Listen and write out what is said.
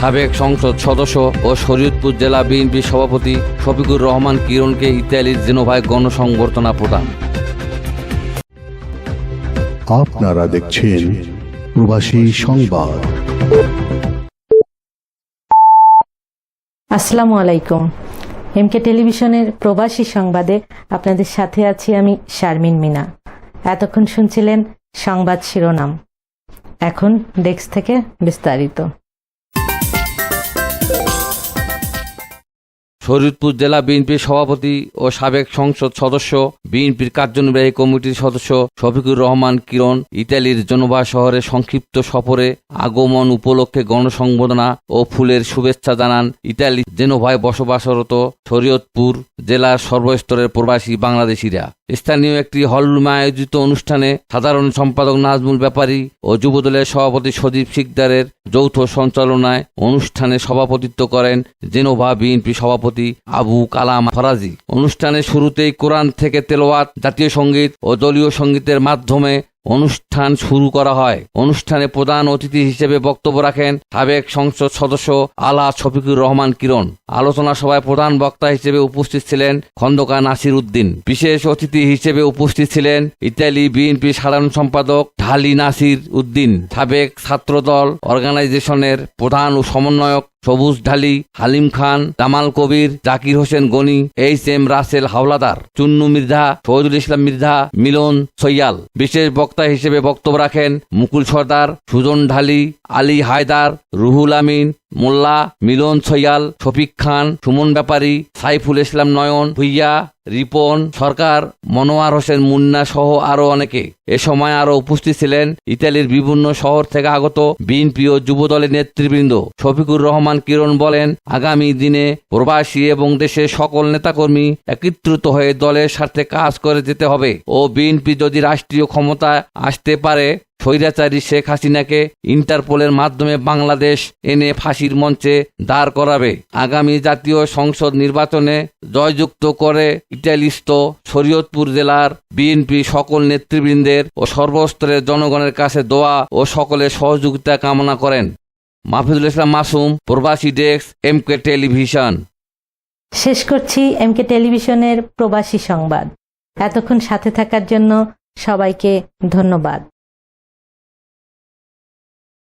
সাবেক সংসদ সদস্য ও শরীয়তপুর জেলা বিএনপি সভাপতি শফিকুর রহমান কিরণকে ইতালির জেনোভায় গণসংবর্ধনা প্রদান। আপনারা দেখছেন প্রবাসী সংবাদ। আসসালামু আলাইকুম। এমকে টেলিভিশনের প্রবাসী সংবাদে আপনাদের সাথে আছি আমি শারমিন মিনা। এতক্ষণ শুনছিলেন সংবাদ শিরোনাম। এখন ডেস্ক থেকে বিস্তারিত। শরীয়তপুর জেলা বিএনপির সভাপতি ও সাবেক সংসদ সদস্য, বিএনপির কার্যনির্বাহী কমিটির সদস্য শফিকুর রহমান কিরণ, ইতালির জনোভা শহরে সংক্ষিপ্ত সফরে আগমন উপলক্ষে গণসংবর্ধনা ও ফুলের শুভেচ্ছা জানান ইতালি জেনোভায় বসবাসরত শরীয়তপুর জেলার সর্বস্তরের প্রবাসী বাংলাদেশিরা। স্থানীয় একটি হলরুমে আয়োজিত অনুষ্ঠানে সাধারণ সম্পাদক নাজমুল ব্যাপারী ও যুবদলের সভাপতি সজীব শিকদারের যৌথ সঞ্চালনায় অনুষ্ঠানে সভাপতিত্ব করেন জেনোভা বিএনপি সভাপতি আবু কালাম ফরাজি। অনুষ্ঠানের শুরুতেই কোরআন থেকে তেলোয়াত জাতীয় সংগীত ও দলীয় সঙ্গীতের মাধ্যমে অনুষ্ঠান শুরু করা হয়। অনুষ্ঠানে প্রধান অতিথি হিসেবে বক্তব্য রাখেন সাবেক সংসদ সদস্য আলা শফিকুর রহমান কিরণ। আলোচনা সভায় প্রধান বক্তা হিসেবে উপস্থিত ছিলেন খন্দকার নাসির উদ্দিন। বিশেষ অতিথি হিসেবে উপস্থিত ছিলেন ইতালি বিএনপি সাধারণ সম্পাদক ঢালি নাসির উদ্দিন। সাবেক ছাত্রদল অর্গানাইজেশনের প্রধান ও সমন্বয়ক সবুজ ঢালি, হালিম খান, জামাল কবির, জাকির হোসেন গনি, এইচ এম রাসেল হাওলাদার, চুন্নু মির্ধা শহীদুল ইসলাম মির্ধা মিলন সৈয়াল। বিশেষ বক্তা হিসেবে বক্তব্য রাখেন মুকুল সর্দার, সুজন ঢালি, আলী হায়দার, রুহুল আমিন মোল্লা, মিলন সৈয়াল শফিক খান, সুমন ব্যাপারী, সাইফুল ইসলাম নয়ন, ভুইয়া, রিপন, সরকার, মনোয়ার হোসেন মুন্না সহ আরও অনেকে। এ সময় আরও উপস্থিত ছিলেন ইতালির বিভিন্ন শহর থেকে আগত বিএনপি ও যুবদলের নেতৃবৃন্দ। শফিকুর রহমান কিরণ বলেন, আগামী দিনে প্রবাসী এবং দেশের সকল নেতাকর্মী একত্রিত হয়ে দলের স্বার্থে কাজ করে যেতে হবে ও বিএনপি যদি রাষ্ট্রীয় ক্ষমতায় আসতে পারে স্বৈরাচারী শেখ হাসিনাকে ইন্টারপোলের মাধ্যমে বাংলাদেশ এনে ফাঁসির মঞ্চে দাঁড় করাবে। আগামী জাতীয় সংসদ নির্বাচনে জয়যুক্ত করে ইটালিস্থ শরীয়তপুর জেলার বিএনপি সকল নেতৃবৃন্দের ও সর্বস্তরের জনগণের কাছে দোয়া ও সকলের সহযোগিতা কামনা করেন। মাহফিজুল ইসলাম মাসুম, প্রবাসী ডেস্ক এমকে টেলিভিশন। শেষ করছি এমকে টেলিভিশনের প্রবাসী সংবাদ। এতক্ষণ সাথে থাকার জন্য সবাইকে ধন্যবাদ।